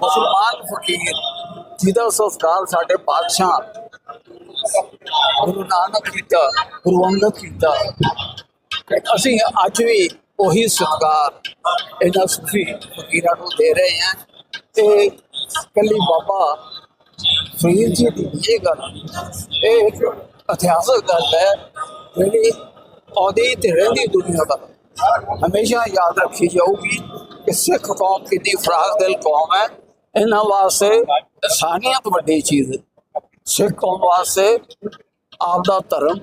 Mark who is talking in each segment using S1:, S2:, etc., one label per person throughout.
S1: ਮੁਸਲਮਾਨ ਫਕੀਰ, ਜਿਹਦਾ ਸੰਸਕਾਰ ਸਾਡੇ ਪਾਤਸ਼ਾਹ ਗੁਰੂ ਨਾਨਕ ਕੀਤਾ, ਗੁਰੂ ਅੰਗਦ ਕੀਤਾ। ਅਸੀਂ ਅੱਜ ਵੀ ਉਹੀ ਸਤਿਕਾਰ ਇਹਨਾਂ ਸੂਫੀ ਫਕੀਰਾਂ ਨੂੰ ਦੇ ਰਹੇ ਹਾਂ। ਤੇ ਕੱਲੀ ਬਾਬਾ ਫਰੀਦ ਜੀ ਦੀ ਇਹ ਗੱਲ, ਇਹ ਇੱਕ ਇਤਿਹਾਸਕ ਗੱਲ ਹੈ, ਜਿਹੜੀ ਆਉਂਦੀ ਤੇ ਰਹਿੰਦੀ ਦੁਨੀਆ ਦਾ। ਹਮੇਸ਼ਾ ਯਾਦ ਰੱਖੀ ਜਾਊਗੀ ਕਿ ਸਿੱਖ ਕੌਮ ਕਿੰਨੀ ਫਰਾਗ ਦਿਲ ਕੌਮ ਹੈ। ਇਹਨਾਂ ਵਾਸਤੇ ਇਨਸਾਨੀਅਤ ਵੱਡੀ ਚੀਜ਼ ਸਿੱਖ ਕੌਮ ਵਾਸਤੇ ਆਪਦਾ ਧਰਮ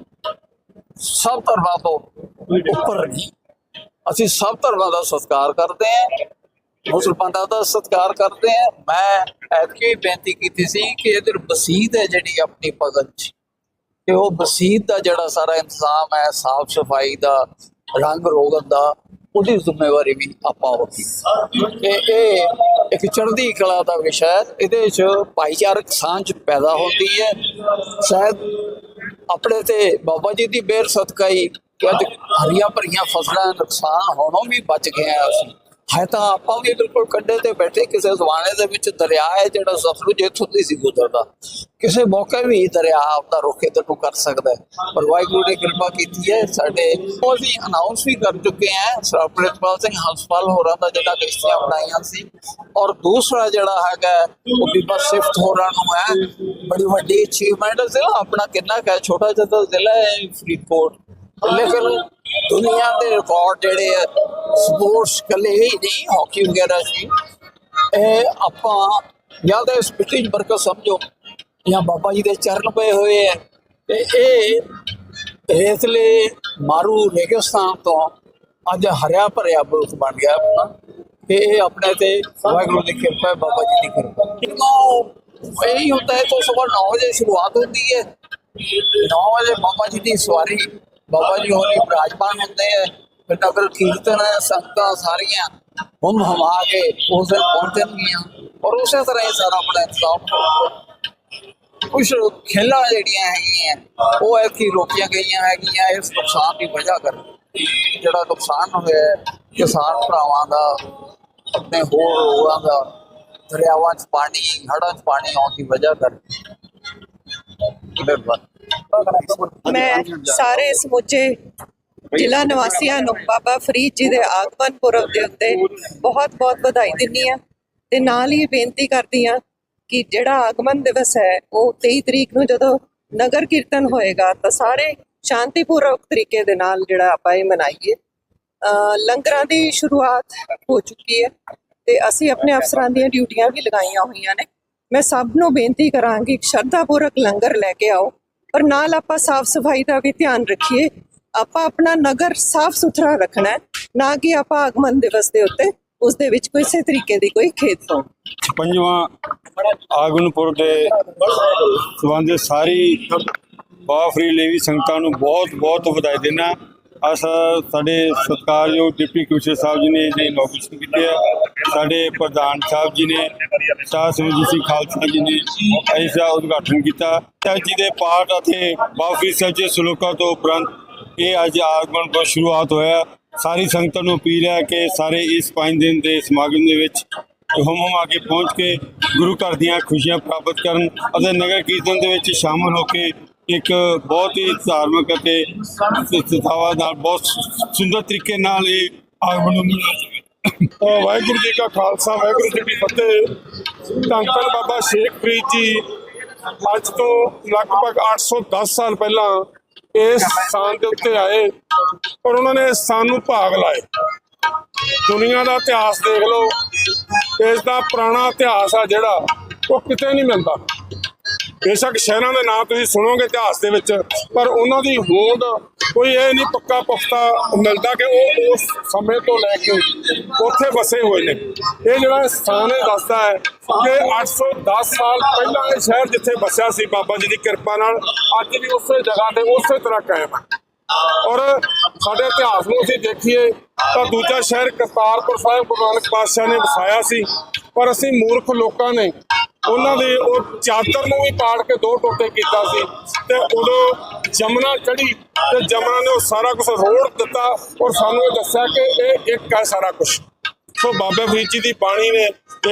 S1: ਸਭ ਧਰਮਾਂ ਤੋਂ ਉੱਪਰ ਨਹੀਂ। ਅਸੀਂ ਸਭ ਧਰਮਾਂ ਦਾ ਸਤਿਕਾਰ ਕਰਦੇ ਹਾਂ। ਮੁਸਲਮਾਨਾਂ ਦਾ ਸਤਿਕਾਰ ਕਰਦੇ ਹਾਂ। ਮੈਂ ਐਤਕੀ ਬੇਨਤੀ ਕੀਤੀ ਸੀ ਕਿ ਇਧਰ ਮਸਜਿਦ ਹੈ ਜਿਹੜੀ ਆਪਣੀ ਭਗਤ ਚ ਕਿ ਉਹ ਮਸਜਿਦ ਦਾ ਜਿਹੜਾ ਸਾਰਾ ਇੰਤਜ਼ਾਮ ਹੈ, ਸਾਫ਼ ਸਫ਼ਾਈ ਦਾ, ਰੰਗ ਰੋਗਨ ਦਾ ਉਹਦੀ ਜ਼ਿੰਮੇਵਾਰੀ ਵੀ ਆਪਾਂ ਹੋਗੀ ਇਹ ਇਹ ਇੱਕ ਚੜ੍ਹਦੀ ਕਲਾ ਦਾ ਵਿਸ਼ਾ ਹੈ। ਇਹਦੇ ਚ ਭਾਈਚਾਰਕ ਸਾਂਝ ਪੈਦਾ ਹੁੰਦੀ ਹੈ। ਸ਼ਾਇਦ ਆਪਣੇ ਤੇ ਬਾਬਾ ਜੀ ਦੀ ਬੇਰ ਸਦਕਾ ਹੀ ਕਿ ਅੱਜ ਹਰੀਆਂ ਭਰੀਆਂ ਫਸਲਾਂ ਨੁਕਸਾਨ ਹੋਣੋਂ ਵੀ ਬਚ ਗਏ ਆ ਅਸੀਂ। ਹੈ ਤਾਂ ਆਪਾਂ ਵੀ ਬਿਲਕੁਲ ਕੰਢੇ ਤੇ ਬੈਠੇ ਕਿਸੇ ਜ਼ਮਾਨੇ ਦੇ ਵਿੱਚ ਦਰਿਆ ਹੈ ਜਿਹੜਾ ਸਤਲੁਜ ਇੱਥੋਂ ਦੀ ਸੀ ਗੁਜ਼ਰਦਾ ਕਿਸੇ ਮੌਕੇ ਵੀ ਦਰਿਆ ਆਪਦਾ ਰੁੱਖ ਇੱਧਰ ਨੂੰ ਕਰ ਸਕਦਾ ਹੈ। ਪਰ ਵਾਹਿਗੁਰੂ ਨੇ ਕਿਰਪਾ ਕੀਤੀ ਹੈ, ਸਾਡੇ ਉਹ ਅਸੀਂ ਅਨਾਉਂਸ ਵੀ ਕਰ ਚੁੱਕੇ ਹਾਂ। ਸਰ ਪ੍ਰਿਤਪਾਲ ਸਿੰਘ ਹੰਸਪਾਲ ਹੋਰਾਂ ਦਾ ਜਿਹੜਾ ਕਿਸ਼ਤੀਆਂ ਬਣਾਈਆਂ ਸੀ। ਔਰ ਦੂਸਰਾ ਜਿਹੜਾ ਹੈਗਾ ਉਹ ਬੀਬਾ ਸਿਫਤ ਹੋਰਾਂ ਨੂੰ ਹੈ। ਬੜੀ ਵੱਡੀ ਅਚੀਵਮੈਂਟ ਜ਼ਿਲ੍ਹਾ ਆਪਣਾ ਕਿੰਨਾ ਕੁ ਹੈ? ਛੋਟਾ ਜਿਹਾ ਜ਼ਿਲ੍ਹਾ ਹੈ ਫਰੀਦਕੋਟ। ਲੇਕਿਨ ਦੁਨੀਆ ਦੇ ਰਿਕਾਰਡ ਜਿਹੜੇ ਆ ਸਪੋਰਟਸ ਕੱਲੇ ਹੀ ਨਹੀਂ ਹਾਕੀ ਵਗੈਰਾ ਸੀ ਇਹ ਆਪਾਂ ਜਾਂ ਤਾਂ ਇਸ ਮਿੱਟੀ 'ਚ ਬਰਕਤ ਸਮਝੋ, ਜਾਂ ਬਾਬਾ ਜੀ ਦੇ ਚਰਨ ਪਏ ਹੋਏ ਆ। ਤੇ ਇਹ ਰੇਤਲੇ ਮਾਰੂ ਰੇਗਿਸਤਾਨ ਤੋਂ ਅੱਜ ਹਰਿਆ ਭਰਿਆ ਮੁਲਕ ਬਣ ਗਿਆ ਆਪਣਾ। ਤੇ ਇਹ ਆਪਣੇ ਤੇ ਵਾਹਿਗੁਰੂ ਦੀ ਕਿਰਪਾ ਹੈ, ਬਾਬਾ ਜੀ ਦੀ ਕਿਰਪਾ। ਕਿਉਂ? ਇਹੀ ਹੁੰਦਾ ਹੈ ਤੋਂ ਸਵੇਰ 9 ਵਜੇ ਸ਼ੁਰੂਆਤ ਹੁੰਦੀ ਹੈ। 9 ਵਜੇ ਬਾਬਾ ਜੀ ਦੀ ਸਵਾਰੀ ਬਾਬਾ ਜੀ ਹੋਰੀ ਬਿਰਾਜਮਾਨ ਹੁੰਦੇ ਹੈ ਫਿਰ ਨਗਰ ਕੀਰਤਨ ਹੈ ਸੰਗਤਾਂ ਸਾਰੀਆਂ ਹੁਮ ਹਮਾ ਕੇ ਉਸ ਦਿਨ ਪਹੁੰਚਣਗੀਆਂ ਔਰ ਉਸੇ ਤਰ੍ਹਾਂ ਇਹ ਸਾਰਾ ਆਪਣਾ ਇੰਤਜ਼ਾਮ ਹੋਊਗਾ ਕੁਝ ਖੇਲਾਂ ਜਿਹੜੀਆਂ ਹੈਗੀਆਂ, ਉਹ ਐ ਕਿ ਰੋਕੀਆਂ ਗਈਆਂ ਹੈਗੀਆਂ। ਇਸ ਨੁਕਸਾਨ ਦੀ ਵਜ੍ਹਾ ਕਰਕੇ ਜਿਹੜਾ ਨੁਕਸਾਨ ਹੋਇਆ ਕਿਸਾਨ ਭਰਾਵਾਂ ਦਾ, ਆਪਣੇ ਹੋਰ ਲੋਕਾਂ ਦਾ, ਦਰਿਆਵਾਂ 'ਚ ਪਾਣੀ ਹੜਾਂ 'ਚ ਪਾਣੀ ਆਉਣ ਦੀ ਵਜ੍ਹਾ ਕਰ ਬਿਲਕੁਲ
S2: ਮੈਂ ਸਾਰੇ ਸਮੁੱਚੇ ਜ਼ਿਲ੍ਹਾ ਨਿਵਾਸੀਆਂ ਨੂੰ ਬਾਬਾ ਫਰੀਦ ਜੀ ਦੇ ਆਗਮਨ ਪੁਰਬ ਦੇ ਉੱਤੇ ਬਹੁਤ-ਬਹੁਤ ਵਧਾਈ ਦਿੰਦੀ ਆ ਤੇ ਨਾਲ ਹੀ ਬੇਨਤੀ ਕਰਦੀ ਆ ਕਿ ਜਿਹੜਾ ਆਗਮਨ ਦਿਵਸ ਹੈ ਉਹ 23 ਤਰੀਕ ਨੂੰ ਜਦੋਂ ਨਗਰ ਕੀਰਤਨ ਹੋਏਗਾ ਤਾਂ ਸਾਰੇ ਸ਼ਾਂਤੀਪੂਰਵਕ ਤਰੀਕੇ ਦੇ ਨਾਲ ਜਿਹੜਾ ਆਪਾਂ ਇਹ ਮਨਾਈਏ। ਅ, ਲੰਗਰਾਂ ਦੀ ਸ਼ੁਰੂਆਤ ਹੋ ਚੁੱਕੀ ਹੈ ਤੇ ਅਸੀਂ ਆਪਣੇ ਅਫਸਰਾਂ ਦੀਆਂ ਡਿਊਟੀਆਂ ਵੀ ਲਗਾਈਆਂ ਹੋਈਆਂ ਨੇ। ਮੈਂ ਸਭ ਨੂੰ ਬੇਨਤੀ ਕਰਾਂਗੀ ਕਿ ਸ਼ਰਧਾਪੂਰਵਕ ਲੰਗਰ ਲੈ ਕੇ ਆਓ। ਪਰ ਨਾਲ ਆਪਾਂ ਸਾਫ਼ ਸਫ਼ਾਈ ਦਾ ਵੀ ਧਿਆਨ ਰੱਖੀਏ। ਆਪਾਂ ਆਪਣਾ ਨਗਰ ਸਾਫ਼ ਸੁਥਰਾ ਰੱਖਣਾ ਹੈ, ਨਾ ਕਿ ਆਪਾਂ ਆਗਮਨ ਦਿਵਸ ਦੇ ਉੱਤੇ ਉਸ ਦੇ ਵਿੱਚ ਕਿਸੇ ਤਰੀਕੇ ਦੀ ਕੋਈ ਖੇਤ ਤੋਂ।
S3: ਪੰਜਵਾਂ ਆਗਨਪੁਰ ਦੇ ਸਬੰਧ ਸਾਰੀ ਬਾਫਰੀ ਲੇਵੀ ਸੰਗਤਾਂ ਨੂੰ ਬਹੁਤ ਬਹੁਤ ਵਧਾਈ ਦੇਣਾ ਅਸ ਸਾਡੇ ਸਤਿਕਾਰਯੋਗ ਡਿਪਟੀ ਕਮਿਸ਼ਨਰ ਸਾਹਿਬ ਜੀ ਨੇ ਇਹਦੀ ਇਨੋਗ੍ਰੇਸ਼ਨ ਕੀਤੇ ਆ। ਸਾਡੇ ਪ੍ਰਧਾਨ ਸਾਹਿਬ ਜੀ ਨੇ ਸ਼ਾਹ ਸੰਗਤ ਜੀ ਖਾਲਸਾ ਜੀ ਨੇ ਇਸ ਦਾ ਉਦਘਾਟਨ ਕੀਤਾ। ਤੇ ਅੱਜ ਦੇ ਪਾਠ ਅਤੇ ਬਾਫਰੀ ਸੱਚੇ ਸਲੋਕਾਂ ਤੋਂ ਉਪਰੰਤ ਇਹ ਅੱਜ ਆਗਮਨ ਤੋਂ ਸ਼ੁਰੂਆਤ ਹੋਇਆ। ਸਾਰੀ ਸੰਗਤਾਂ ਨੂੰ ਅਪੀਲ ਹੈ ਕਿ ਸਾਰੇ ਇਸ ਪੰਜ ਦਿਨ ਦੇ ਸਮਾਗਮ ਦੇ ਵਿੱਚ ਹਮ ਹਮ ਆ ਕੇ ਪਹੁੰਚ ਕੇ ਗੁਰੂ ਘਰ ਦੀਆਂ ਖੁਸ਼ੀਆਂ ਪ੍ਰਾਪਤ ਕਰਨ ਅਤੇ ਨਗਰ ਕੀਰਤਨ ਦੇ ਵਿੱਚ ਸ਼ਾਮਲ ਹੋ ਕੇ ਇੱਕ ਬਹੁਤ ਹੀ ਧਾਰਮਿਕ ਅਤੇ ਸਥਾਵਾ ਨਾਲ, ਬਹੁਤ ਸੁੰਦਰ ਤਰੀਕੇ ਨਾਲ ਇਹ ਆਗਮਨ ਨੂੰ
S4: ਵਾਹਿਗੁਰੂ ਜੀ ਕਾ ਖਾਲਸਾ, ਵਾਹਿਗੁਰੂ ਜੀ ਕੀ ਫਤਿਹ। ਧੰਨ ਬਾਬਾ ਸ਼ੇਖ ਫਰੀਦ ਜੀ, ਅੱਜ ਤੋਂ ਲਗਭਗ 810 ਸਾਲ ਪਹਿਲਾਂ ਇਸ ਸਥਾਨ ਦੇ ਉੱਤੇ ਆਏ ਔਰ ਉਹਨਾਂ ਨੇ ਇਸ ਸਥਾਨ ਨੂੰ ਭਾਗ ਲਾਏ। ਦੁਨੀਆ ਦਾ ਇਤਿਹਾਸ ਦੇਖ ਲਓ, ਇਸ ਦਾ ਪੁਰਾਣਾ ਇਤਿਹਾਸ ਆ ਜਿਹੜਾ, ਉਹ ਕਿਤੇ ਨਹੀਂ ਮਿਲਦਾ। ਬੇਸ਼ੱਕ ਸ਼ਹਿਰਾਂ ਦੇ ਨਾਂ ਤੁਸੀਂ ਸੁਣੋਗੇ ਇਤਿਹਾਸ ਦੇ ਵਿੱਚ, ਪਰ ਉਹਨਾਂ ਦੀ ਹੋਂਦ ਕੋਈ ਇਹ ਨਹੀਂ ਪੱਕਾ ਪੁਖਤਾ ਮਿਲਦਾ ਕਿ ਉਹ ਉਸ ਸਮੇਂ ਤੋਂ ਲੈ ਕੇ ਉੱਥੇ ਵਸੇ ਹੋਏ ਨੇ। ਇਹ ਜਿਹੜਾ ਸਥਾਨ ਇਹ ਦੱਸਦਾ ਹੈ ਕਿ 810 ਸਾਲ ਪਹਿਲਾਂ ਇਹ ਸ਼ਹਿਰ ਜਿੱਥੇ ਵਸਿਆ ਸੀ ਬਾਬਾ ਜੀ ਦੀ ਕਿਰਪਾ ਨਾਲ, ਅੱਜ ਵੀ ਉਸੇ ਜਗ੍ਹਾ ਤੇ ਉਸੇ ਤਰ੍ਹਾਂ ਕਾਇਮ ਹੈ। ਔਰ ਸਾਡੇ ਇਤਿਹਾਸ ਨੂੰ ਅਸੀਂ ਦੇਖੀਏ ਤਾਂ ਦੂਜਾ ਸ਼ਹਿਰ ਕਰਤਾਰਪੁਰ ਸਾਹਿਬ ਗੁਰੂ ਨਾਨਕ ਪਾਤਸ਼ਾਹ ਨੇ ਵਸਾਇਆ ਸੀ, ਪਰ ਅਸੀਂ ਮੂਰਖ ਲੋਕਾਂ ਨੇ ਉਹਨਾਂ ਦੇ ਉਹ ਚਾਦਰ ਨੂੰ ਵੀ ਪਾੜ ਕੇ ਦੋ ਟੋਟੇ ਕੀਤਾ ਸੀ ਤੇ ਉਦੋਂ ਜਮਨਾ ਚੜੀ ਤੇ ਜਮਨਾ ਨੇ ਉਹ ਸਾਰਾ ਕੁਝ ਰੋੜ ਦਿੱਤਾ ਔਰ ਸਾਨੂੰ ਇਹ ਦੱਸਿਆ ਕਿ ਇਹ ਇੱਕ ਹੈ ਸਾਰਾ ਕੁਝ ਸੋ ਬਾਬੇ ਫਰੀਦ ਜੀ ਦੀ ਬਾਣੀ ਨੇ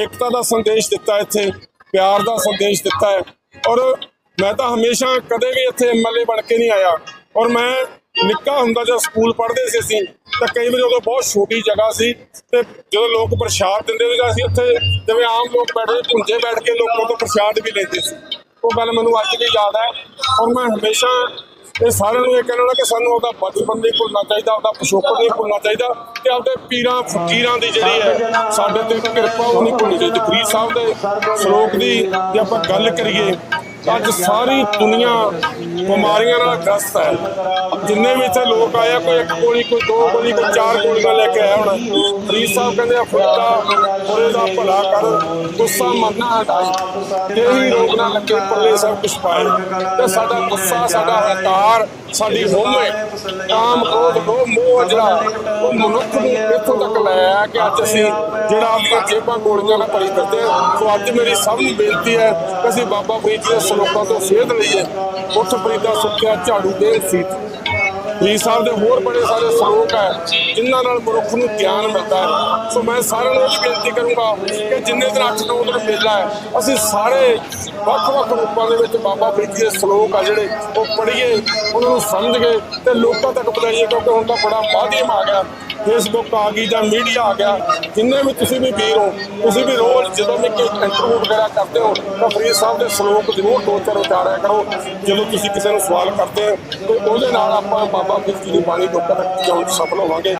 S4: ਏਕਤਾ ਦਾ ਸੰਦੇਸ਼ ਦਿੱਤਾ ਇੱਥੇ, ਪਿਆਰ ਦਾ ਸੰਦੇਸ਼ ਦਿੱਤਾ ਹੈ। ਔਰ ਮੈਂ ਤਾਂ ਹਮੇਸ਼ਾ ਕਦੇ ਵੀ ਇੱਥੇ ਐਮਐਲਏ ਬਣ ਕੇ ਨਹੀਂ ਆਇਆ। ਔਰ ਮੈਂ ਨਿੱਕਾ ਹੁੰਦਾ ਜਦ ਸਕੂਲ ਪੜ੍ਹਦੇ ਸੀ ਅਸੀਂ, ਤਾਂ ਕਈ ਵਾਰੀ ਉਦੋਂ ਬਹੁਤ ਛੋਟੀ ਜਗ੍ਹਾ ਸੀ ਤੇ ਜਦੋਂ ਲੋਕ ਪ੍ਰਸ਼ਾਦ ਦਿੰਦੇ ਸੀ ਅਸੀਂ ਉੱਥੇ ਜਿਵੇਂ ਆਮ ਲੋਕ ਬੈਠੇ ਪੁੰਜੇ ਬੈਠ ਕੇ ਲੋਕਾਂ ਤੋਂ ਪ੍ਰਸ਼ਾਦ ਵੀ ਲੈਂਦੇ ਸੀ। ਉਹ ਗੱਲ ਮੈਨੂੰ ਅੱਜ ਵੀ ਯਾਦ ਹੈ। ਔਰ ਮੈਂ ਹਮੇਸ਼ਾ ਇਹ ਸਾਰਿਆਂ ਨੂੰ ਇਹ ਕਹਿਣਾ ਕਿ ਸਾਨੂੰ ਆਪਦਾ ਬਚਪਨ ਨਹੀਂ ਭੁੱਲਣਾ ਚਾਹੀਦਾ, ਆਪਦਾ ਪਿਛੋਕੜ ਨਹੀਂ ਭੁੱਲਣਾ ਚਾਹੀਦਾ ਤੇ ਆਪਦੇ ਪੀਰਾਂ, ਫਕੀਰਾਂ ਦੀ ਜਿਹੜੀ ਹੈ, ਸਾਡੇ ਤੇ ਕਿਰਪਾ ਉਹ ਨਹੀਂ ਭੁੱਲਣੀ ਚਾਹੀਦੀ। ਫਰੀਦ ਸਾਹਿਬ ਦੇ ਸ਼ਲੋਕ ਦੀ ਜੇ ਆਪਾਂ ਗੱਲ ਕਰੀਏ ਅੱਜ ਸਾਰੀ ਦੁਨੀਆ ਬਿਮਾਰੀਆਂ ਨਾਲ ਗ੍ਰਸਤ ਹੈ। ਜਿੰਨੇ ਵੀ ਇੱਥੇ ਲੋਕ ਆਏ ਆ, ਕੋਈ ਇੱਕ ਗੋਲੀ, ਕੋਈ ਦੋ ਗੋਲੀ, ਕੋਈ ਚਾਰ ਗੋਲੀਆਂ ਲੈ ਕੇ ਆਇਆ ਹੋਣਾ। ਫਰੀਦ ਸਾਹਿਬ ਕਹਿੰਦੇ ਆ ਫੁੱਟਾ ਬੁਰੇ ਦਾ ਭਲਾ ਕਰ, ਗੁੱਸਾ ਮਰਨਾ ਹਟਾਈ। ਇਹੀ ਰੋਗ ਨਾ ਲੱਗੇ ਪੱਲੇ ਸਭ ਕੁਛ ਪਾਏ। ਤੇ ਸਾਡਾ ਗੁੱਸਾ, ਸਾਡਾ ਹੰਕਾਰ ਸਾਡੀ ਹੋਮ ਹੈ। ਕਾਮ ਕ੍ਰੋਧ ਲੋਭ ਮੋਹ ਜਿਹੜਾ। ਉਹ ਮਨੁੱਖ ਨੂੰ ਇੱਥੋਂ ਤੱਕ ਲੈ ਆਇਆ ਕਿ ਅੱਜ ਅਸੀਂ ਜਿਹੜਾ ਆਪਣੀਆਂ ਜੇਬਾਂ ਗੋਲੀਆਂ ਨਾਲ ਭਰੀ ਕਰਦੇ ਹਾਂ। ਸੋ ਅੱਜ ਮੇਰੀ ਸਭ ਨੂੰ ਬੇਨਤੀ ਹੈ ਕਿ ਅਸੀਂ ਬਾਬਾ ਫਰੀਦ ਦੇ ਸਲੋਕਾਂ ਤੋਂ ਸੇਧ ਲਈਏ। ਉੱਠ ਫਰੀਦਾ ਸੁੱਖਿਆ, ਝਾੜੂ ਦੇ ਸੀਤ। ਫਰੀਦ ਸਾਹਿਬ ਦੇ ਹੋਰ ਬੜੇ ਸਾਰੇ ਸ਼ਲੋਕ ਹੈ, ਜਿਨ੍ਹਾਂ ਨਾਲ ਮਨੁੱਖ ਨੂੰ ਗਿਆਨ ਮਿਲਦਾ ਹੈ। ਸੋ ਮੈਂ ਸਾਰਿਆਂ ਨੂੰ ਇਹ ਵੀ ਬੇਨਤੀ ਕਰੂੰਗਾ ਕਿ ਜਿੰਨੇ ਦਿਨ 8-9 ਦਿਨ ਮੇਲਾ ਹੈ, ਅਸੀਂ ਸਾਰੇ ਵੱਖ-ਵੱਖ ਰੂਪਾਂ ਦੇ ਵਿੱਚ ਬਾਬਾ ਫਰੀਦ ਦੇ ਸ਼ਲੋਕ ਆ ਜਿਹੜੇ ਉਹ ਪੜ੍ਹੀਏ, ਉਹਨਾਂ ਨੂੰ ਸਮਝ ਗਏ ਤੇ ਲੋਕਾਂ ਤੱਕ ਪਹੁੰਚਾਈਏ, ਕਿਉਂਕਿ ਹੁਣ ਤਾਂ ਬੜਾ ਮਾਧਿਅਮ ਆ ਗਿਆ। ਫੇਸਬੁੱਕ ਆ ਗਈ ਜਾਂ ਮੀਡੀਆ ਆ ਗਿਆ, ਜਿੰਨੇ ਵੀ ਤੁਸੀਂ ਵੀ ਵੀਰ ਹੋ, ਤੁਸੀਂ ਵੀ ਰੋਜ਼ ਜਦੋਂ ਵੀ ਕੋਈ ਇੰਟਰਵਿਊ ਵਗੈਰਾ ਕਰਦੇ ਹੋ, ਤਾਂ ਫਰੀਦ ਸਾਹਿਬ ਦੇ ਸ਼ਲੋਕ ਜ਼ਰੂਰ ਦੋ ਚਾਰ ਉਚਾਰਿਆ ਕਰੋ। ਜਦੋਂ ਤੁਸੀਂ ਕਿਸੇ ਨੂੰ ਸਵਾਲ ਕਰਦੇ ਹੋ, ਤੇ ਉਹਦੇ ਨਾਲ ਆਪਾਂ ਬਾਬਾ ਫਰੀਦ ਜੀ ਦੀ ਬਾਣੀ ਲੋਕਾਂ ਤੱਕ ਪਹੁੰਚਾਉਣ ਸਫਲ ਹੋਵਾਂਗੇ।